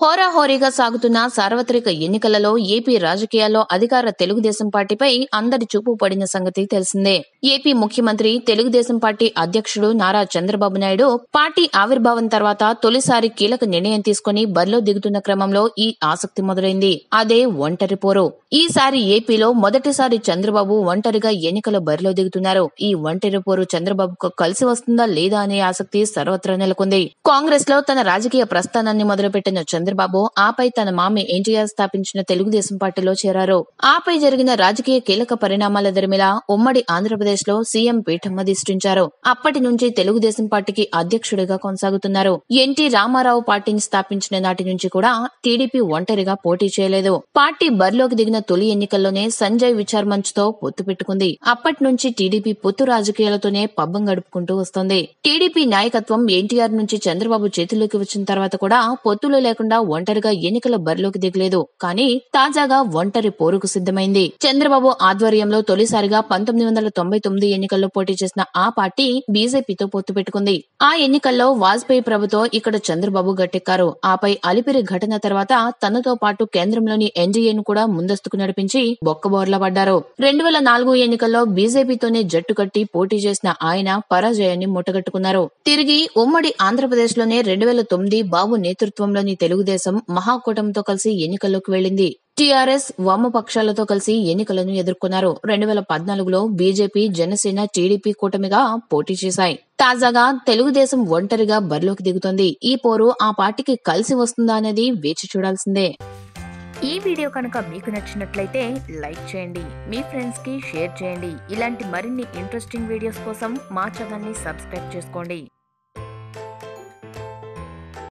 హోరాహోరీగా సాగుతున్న సార్వత్రిక ఎన్నికలలో ఏపీ రాజకీయాల్లో అధికార తెలుగుదేశం పార్టీపై అందరి చూపు పడిన సంగతి తెలిసిందే. ఏపీ ముఖ్యమంత్రి తెలుగుదేశం పార్టీ అధ్యక్షుడు నారా చంద్రబాబు నాయుడు పార్టీ ఆవిర్భావం తర్వాత తొలిసారి కీలక నిర్ణయం తీసుకుని బరిలో దిగుతున్న క్రమంలో ఈ ఆసక్తి మొదలైంది. అదే ఒంటరి పోరు. ఈసారి ఏపీలో మొదటిసారి చంద్రబాబు ఒంటరిగా ఎన్నికల బరిలో దిగుతున్నారు. ఈ ఒంటరి పోరు చంద్రబాబుకు కలిసి వస్తుందా లేదా అనే ఆసక్తి సర్వత్రా నెలకొంది. కాంగ్రెస్లో తన రాజకీయ ప్రస్థానాన్ని మొదలుపెట్టిన చంద్రబాబు ఆపై తన మామి ఎన్టీఆర్ స్థాపించిన తెలుగుదేశం పార్టీలో చేరారు. ఆపై జరిగిన రాజకీయ కీలక పరిణామాల దరిమిలా ఉమ్మడి ఆంధ్రప్రదేశ్లో సీఎం పీఠం అధిష్ఠించారు. అప్పటి నుంచి తెలుగుదేశం పార్టీకి అధ్యక్షుడిగా కొనసాగుతున్నారు. ఎన్టీ రామారావు పార్టీని స్థాపించిన నాటి నుంచి కూడా టీడీపీ ఒంటరిగా పోటీ చేయలేదు. పార్టీ బరిలోకి దిగిన తొలి ఎన్నికల్లోనే సంజయ్ విచార్ మంచ్తో పొత్తు పెట్టుకుంది. అప్పటి నుంచి టీడీపీ పొత్తు రాజకీయాలతోనే పబ్బం గడుపుకుంటూ వస్తోంది. టీడీపీ నాయకత్వం ఎన్టీఆర్ నుంచి చంద్రబాబు చేతుల్లోకి వచ్చిన తర్వాత కూడా పొత్తులు లేకుండా ఒంటరిగా ఎన్నికల బరిలోకి దిగలేదు. కానీ తాజాగా ఒంటరి పోరుకు సిద్ధమైంది. చంద్రబాబు ఆధ్వర్యంలో తొలిసారిగా పంతొమ్మిది వందల తొంభై తొమ్మిది ఎన్నికల్లో పోటీ చేసిన ఆ పార్టీ బీజేపీతో పొత్తు పెట్టుకుంది. ఆ ఎన్నికల్లో వాజ్పేయి ప్రభుత్వం ఇక్కడ చంద్రబాబు గట్టెక్కారు. ఆపై అలిపిరి ఘటన తర్వాత తనతో పాటు కేంద్రంలోని ఎన్డీఏను కూడా ముందస్తుకు నడిపించి బొక్కబోర్ల పడ్డారు. రెండు వేల నాలుగు ఎన్నికల్లో బీజేపీతోనే జట్టు కట్టి పోటీ చేసిన ఆయన పరాజయాన్ని ముట్టగట్టుకున్నారు తిరిగి ఉమ్మడి ఆంధ్రప్రదేశ్లోనే రెండు వేల తొమ్మిది బాబు నేతృత్వంలోని తెలుగు తెలుగుదేశం మహాకూటమితో కలిసి ఎన్నికల్లోకి వెళ్ళింది టీఆర్ఎస్ వామపక్షాలతో కలిసి ఎన్నికలను ఎదుర్కొన్నారు. రెండు వేల పద్నాలుగులో బీజేపీ జనసేన టీడీపీ కూటమిగా పోటీ చేశాయి. తాజాగా తెలుగుదేశం ఒంటరిగా బరిలోకి దిగుతోంది. ఈ పోరు ఆ పార్టీకి కలిసి వస్తుందా అనేది వేచి చూడాల్సిందే. ఈ వీడియో కనుక మీకు నచ్చినట్లయితే లైక్ చేయండి మీ ఫ్రెండ్స్కి షేర్ చేయండి. ఇలాంటి మరిన్ని ఇంట్రెస్టింగ్ వీడియోస్ కోసం మా ఛానల్ని సబ్స్క్రైబ్ చేసుకోండి.